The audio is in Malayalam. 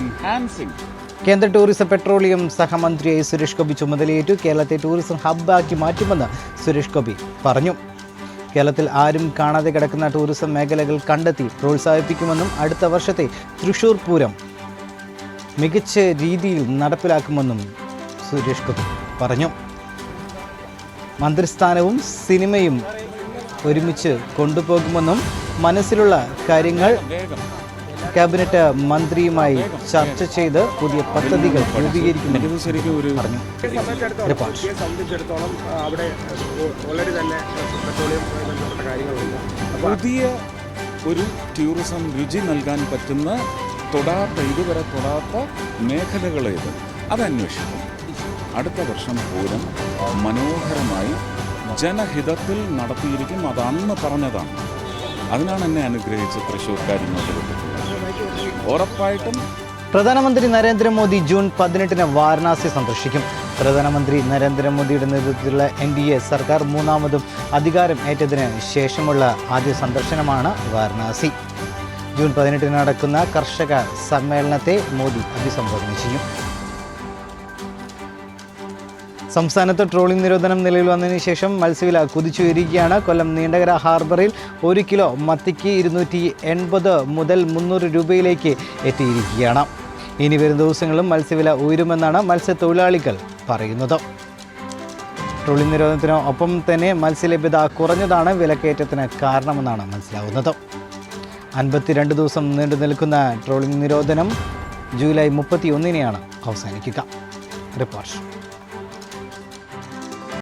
enhancing. കേന്ദ്ര ടൂറിസം പെട്രോളിയം സഹമന്ത്രിയായി സുരേഷ് ഗോപി ചുമതലയേറ്റു. കേരളത്തെ ടൂറിസം ഹബ്ബാക്കി മാറ്റുമെന്ന് സുരേഷ് ഗോപി പറഞ്ഞു. കേരളത്തിൽ ആരും കാണാതെ കിടക്കുന്ന ടൂറിസം മേഖലകൾ കണ്ടെത്തി പ്രോത്സാഹിപ്പിക്കുമെന്നും അടുത്ത വർഷത്തെ തൃശൂർ പൂരം മികച്ച രീതിയിൽ നടപ്പിലാക്കുമെന്നും സുരേഷ് ഗോപി പറഞ്ഞു. മന്ത്രിസ്ഥാനവും സിനിമയും ഒരുമിച്ച് കൊണ്ടുപോകുമെന്നും മനസ്സിലുള്ള കാര്യങ്ങൾ ക്യാബിനറ്റ് മന്ത്രിയുമായി ചർച്ച ചെയ്ത് പുതിയ പദ്ധതികൾ രൂപീകരിക്കുമെന്നും പറഞ്ഞു. സംബന്ധിച്ചിടത്തോളം അവിടെ ഓൾറെഡി തന്നെ പെട്രോളിയം ബന്ധപ്പെട്ട കാര്യങ്ങളുണ്ട്. പുതിയ ഒരു ടൂറിസം രുചി നൽകാൻ പറ്റുന്ന തൊടാത്ത ഇതുവരെ തൊടാത്ത മേഖലകളേത് അത് അന്വേഷിക്കും അടുത്ത വർഷം പൂരം മനോഹരമായി ജനഹിതത്തിൽ നടത്തിയിരിക്കും. അത് അന്ന് പറഞ്ഞതാണ്. അതിനാണ് എന്നെ അനുഗ്രഹിച്ച് തൃശ്ശൂർ കാര്യങ്ങൾ വിട്ടിട്ടുള്ളത് ഉറപ്പായിട്ടും പ്രധാനമന്ത്രി നരേന്ദ്രമോദി ജൂൺ പതിനെട്ടിന് വാരണാസി സന്ദർശിക്കും. പ്രധാനമന്ത്രി നരേന്ദ്രമോദിയുടെ നേതൃത്വത്തിലുള്ള എൻ ഡി എ സർക്കാർ മൂന്നാമതും അധികാരം ഏറ്റതിന് ശേഷമുള്ള ആദ്യ സന്ദർശനമാണ് വാരണാസി. ജൂൺ പതിനെട്ടിന് നടക്കുന്ന കർഷക സമ്മേളനത്തെ മോദി അഭിസംബോധന ചെയ്യും. സംസ്ഥാനത്ത് ട്രോളിംഗ് നിരോധനം നിലവിൽ വന്നതിന് ശേഷം മത്സ്യവില കുതിച്ചുയരുകയാണ്. കൊല്ലം നീണ്ടകര ഹാർബറിൽ ഒരു കിലോ മത്തിക്ക് ഇരുന്നൂറ്റി എൺപത് മുതൽ മുന്നൂറ് രൂപയിലേക്ക് എത്തിയിരിക്കുകയാണ്. ഇനി വരും ദിവസങ്ങളിലും മത്സ്യവില ഉയരുമെന്നാണ് മത്സ്യത്തൊഴിലാളികൾ പറയുന്നത്. ട്രോളിംഗ് നിരോധനത്തിന് ഒപ്പം തന്നെ മത്സ്യലഭ്യത കുറഞ്ഞതാണ് വിലക്കയറ്റത്തിന് കാരണമെന്നാണ് മനസ്സിലാവുന്നത്. അൻപത്തിരണ്ട് ദിവസം നീണ്ടു നിൽക്കുന്ന ട്രോളിംഗ് നിരോധനം ജൂലൈ മുപ്പത്തി ഒന്നിനെയാണ് അവസാനിക്കുക. റിപ്പോർട്ട്.